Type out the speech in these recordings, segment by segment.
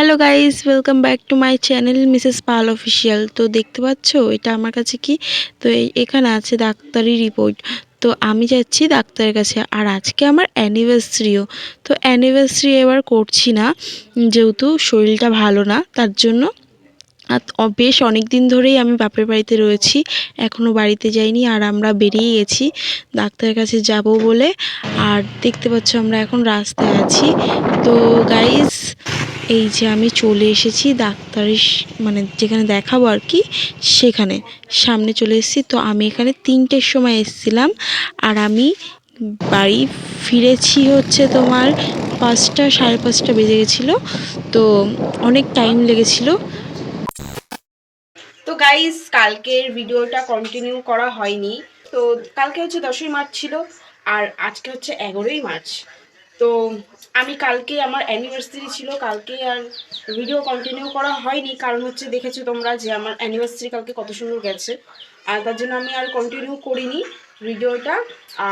Hello guys welcome back to my channel Mrs Pal official তো দেখতে পাচ্ছ, এটা আমার কাছে কি? তো এখানে আছে ডাক্তারি রিপোর্ট তো আমি যাচ্ছি ডাক্তারের কাছে, আর আজকে আমার অ্যানিভার্সারিও তো অ্যানিভার্সারি এবার করছি না, যেহেতু শরীরটা ভালো না, তার জন্য। আর বেশ অনেক দিন ধরেই আমি বাপের বাড়িতে রয়েছি এখনও বাড়িতে যাইনি, আর আমরা বেরিয়ে গেছি ডাক্তারের কাছে যাব বলে। আর দেখতে পাচ্ছ, আমরা এখন রাস্তায় আছি। তো গাইস এই যে আমি চলে এসেছি ডাক্তারের মানে যেখানে দেখাবো আর কি, সেখানে। সামনে চলে এসেছি, তো আমি এখানে তিনটের সময় এসেছিলাম। আর আমি বাড়ি ফিরেছি হচ্ছে তোমার পাঁচটা, সাড়ে পাঁচটা বেজে গেছিল। তো অনেক টাইম লেগেছিলো। তো গাইস কালকের ভিডিওটা কন্টিনিউ করা হয়নি। তো কালকে হচ্ছে দশই মার্চ ছিল, আর আজকে হচ্ছে এগারোই মার্চ। তো আমি কালকে আমার অ্যানিভার্সারি ছিল, কালকে আর ভিডিও কন্টিনিউ করা হয়নি। কারণ হচ্ছে দেখেছ তোমরা যে আমার অ্যানিভার্সারি কালকে কত সুন্দর গেছে। আর তার জন্য আমি আর কন্টিনিউ করিনি ভিডিওটা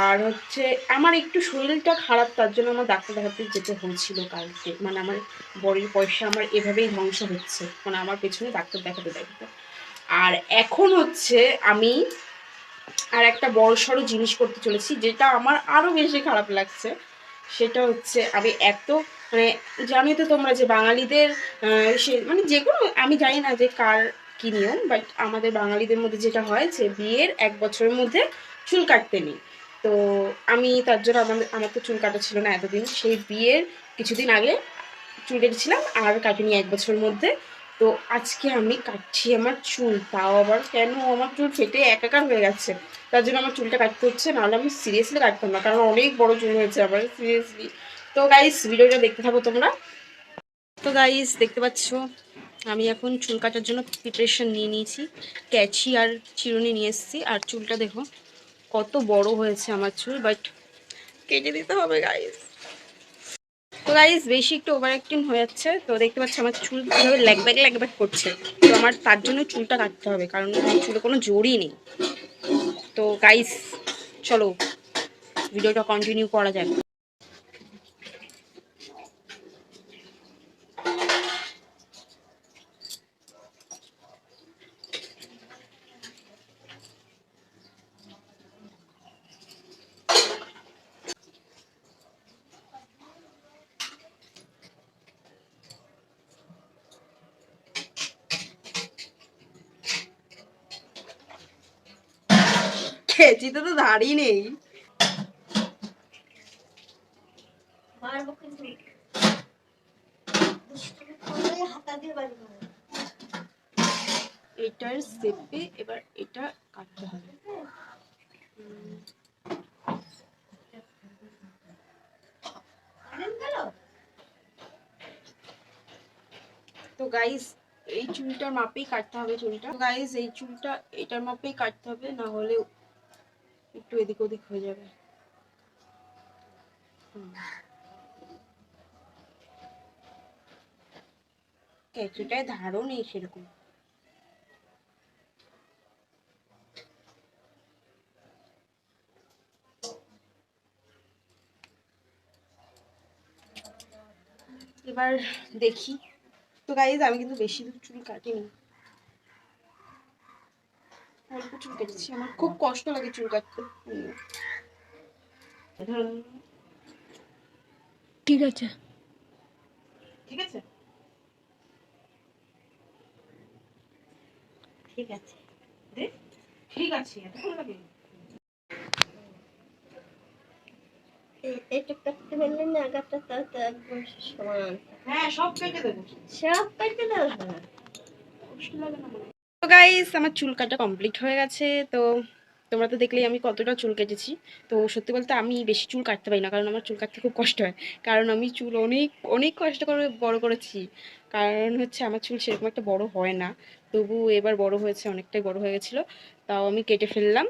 আর হচ্ছে আমার একটু শরীরটা খারাপ, তার জন্য আমার ডাক্তার দেখাতে যেতে হয়েছিল কালকে। মানে আমার বড়ির পয়সা আমার এভাবেই ধ্বংস হচ্ছে। মানে আমার পেছনে ডাক্তার দেখাতে দেখাতে। আর এখন হচ্ছে আমি আর একটা বড় সড়ো জিনিস করতে চলেছি, যেটা আমার আরও বেশি খারাপ লাগছে। সেটা হচ্ছে আমি এত মানে জানি তো তোমরা যে বাঙালিদের সে মানে যে কোনো, আমি জানি না যে কার কি নিয়ম বাট আমাদের বাঙালিদের মধ্যে যেটা হয় যে বিয়ের এক বছরের মধ্যে চুল কাটতে নেই। তো আমি তার জন্য আমাদের আমার তো চুল কাটা ছিল না এতদিন, সেই বিয়ের কিছুদিন আগে চুল কেটেছিলাম, আর কাটিনি এক বছরের মধ্যে। তো আজকে আমি কাটছি আমার চুল, তাও আবার কেন? আমার চুল ফেটে একাকার হয়ে গেছে। তার জন্য আমার চুলটা কাটতে হচ্ছে, নাহলে আমি সিরিয়াসলি কাটতাম না, কারণ অনেক বড় চুল হয়েছে আমার সিরিয়াসলি তো গাইস ভিডিওটা দেখতে থাকো তোমরা। তো গাইস দেখতে পাচ্ছ, আমি এখন চুল কাটার জন্য প্রিপারেশন নিয়ে নিয়েছি। ক্যাচি আর চিরুনি নিয়ে এসেছি। আর চুলটা দেখো, কত বড় হয়েছে আমার চুল বাট কেটে দিতে হবে গাইস তো গাইস বেশি একটু ওভার অ্যাক্টিং হয়ে যাচ্ছে। তো দেখতে পাচ্ছি আমার চুল কীভাবে ল্যাকব্যাক ল্যাকব্যাক করছে। তো আমার তার জন্য চুলটা কাটতে হবে, কারণ চুলে কোনো জোরই নেই। তো গাইজ চলো ভিডিওটা কন্টিনিউ করা যাক। খেচিতে তো দাঁড়িয়ে নেই। এটার শেপে এবার এটা কাটতে হবে। তো গাইস এই চুলটার মাপেই কাটতে হবে চুলটা। গাইস এই চুলটা এটার মাপেই কাটতে হবে না হলে একটু এদিক ওদিক হয়ে যাবে। হুম। ধারও নেই সেরকম। এবার দেখি। তো গাইজ আমি কিন্তু বেশি দূর চুল কাটিনি। অল্প চুল কেটেছি আমার খুব কষ্ট লাগে চুল কাটতে। ঠিক আছে। ঠিক আছে? ঠিক আছে। ঠিক আছে এটা কাটতে পারলে না আগাটা তার তো একদম সমান হ্যাঁ সব কেটে দেবো। সব কেটে কষ্ট লাগে না গাইস আমার চুল কাটা কমপ্লিট হয়ে গেছে। তো তোমরা তো দেখলেই আমি কতটা চুল কেটেছি। তো সত্যি বলতে আমি বেশি চুল কাটতে পারি না, কারণ আমার চুল কাটতে খুব কষ্ট হয়। কারণ আমি চুল অনেক অনেক কষ্ট করে বড় করেছি। কারণ হচ্ছে আমার চুল সেরকম একটা বড় হয় না। তবু এবার বড় হয়েছে, অনেকটাই বড় হয়ে গেছিল। তাও আমি কেটে ফেললাম।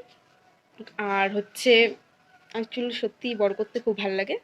আর হচ্ছে, আমার চুল সত্যি বড় করতে খুব ভালো লাগে।